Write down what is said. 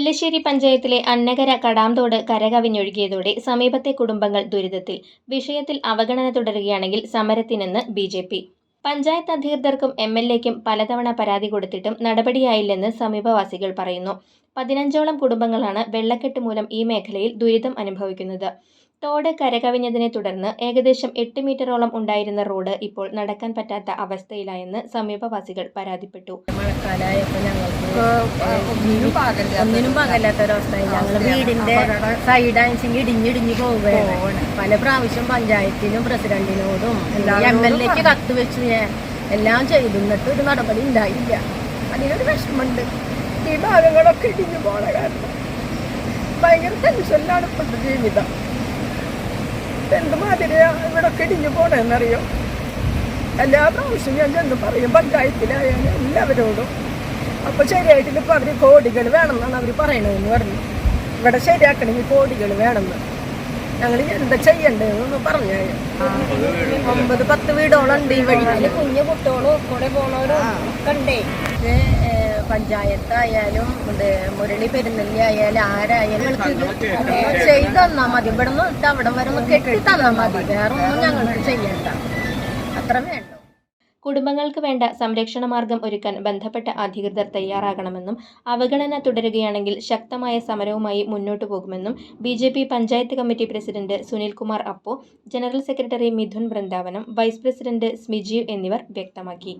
മുല്ലശ്ശേരി പഞ്ചായത്തിലെ അന്നകര കടാംതോട് കരകവിഞ്ഞൊഴുകിയതോടെ സമീപത്തെ കുടുംബങ്ങൾ ദുരിതത്തിൽ. വിഷയത്തിൽ അവഗണന തുടരുകയാണെങ്കിൽ സമരത്തിനെന്ന് ബി ജെ പി. പഞ്ചായത്ത് അധികൃതർക്കും എം എൽ എക്കും പലതവണ പരാതി കൊടുത്തിട്ടും നടപടിയായില്ലെന്ന് സമീപവാസികൾ പറയുന്നു. പതിനഞ്ചോളം കുടുംബങ്ങളാണ് വെള്ളക്കെട്ട് മൂലം ഈ മേഖലയിൽ ദുരിതം അനുഭവിക്കുന്നത്. തോട് കരകവിഞ്ഞതിനെ തുടർന്ന് ഏകദേശം എട്ട് മീറ്ററോളം ഉണ്ടായിരുന്ന റോഡ് ഇപ്പോൾ നടക്കാൻ പറ്റാത്ത അവസ്ഥയിലായെന്ന് സമീപവാസികൾ പരാതിപ്പെട്ടു. ഒന്നിനും ഞങ്ങൾ വീടിന്റെ സൈഡാണെച്ചെങ്കിൽ ഇടിഞ്ഞിടിഞ്ഞു പോവുകയാണ്. പല പ്രാവശ്യം പഞ്ചായത്തിനും പ്രസിഡന്റിനോടും എം എൽ എക്ക് കത്ത് വെച്ച് ഞാൻ എല്ലാം ചെയ്തു. എന്നിട്ട് ഒരു നടപടി ഉണ്ടായില്ല. അതിനൊരു വിഷമമുണ്ട്. ഈ ഭാഗങ്ങളൊക്കെ ഇടിഞ്ഞു പോണ കാരണം ഭയങ്കര ടെൻഷനിലാണ് ഇപ്പോഴത്തെ ജീവിതം. എന്തുമാതിരിയാ ഇവിടെ കിടിഞ്ഞു ഇടിഞ്ഞു പോണെന്നറിയോ? എല്ലാ പ്രാവശ്യം ഞാൻ ചെന്ന് പറയും പഞ്ചായത്തിലായാലും എല്ലാവരോടും. അപ്പോൾ ശരിയായിട്ടില്ല ഇപ്പോൾ അവർ കോടികൾ വേണമെന്നാണ് അവർ പറയണതെന്ന് പറഞ്ഞു. ഇവിടെ ശരിയാക്കണമെങ്കിൽ കോടികൾ വേണമെന്ന്. ഞങ്ങൾ എന്താ ചെയ്യണ്ടതെന്ന് പറഞ്ഞു ഒമ്പത് പത്ത് വീടോളം ഉണ്ട് ഈ വഴി കുഞ്ഞു കുട്ടികളും കൂടെ പോണവരും ഏഹ്, പഞ്ചായത്തായാലും മുരളി പെരുന്നെല്ലി ആയാലും ആരായാലും ചെയ്ത് തന്നാ മതി. ഇവിടെ നിന്ന് അവിടെ വരെ ഒന്ന് കെട്ടി തന്നാ മതി. വേറെ ഒന്നും ഞങ്ങൾക്ക് ചെയ്യണ്ട. അത്ര വേണ്ട. കുടുംബങ്ങൾക്ക് വേണ്ട സംരക്ഷണ മാർഗം ഒരുക്കാൻ ബന്ധപ്പെട്ട അധികൃതർ തയ്യാറാകണമെന്നും അവഗണന തുടരുകയാണെങ്കിൽ ശക്തമായ സമരവുമായി മുന്നോട്ടു പോകുമെന്നും B J P panchayat committee president Sunilkumar അപ്പോ general secretary Midhun Vrindavanam vice president Smijeev എന്നിവർ വ്യക്തമാക്കി.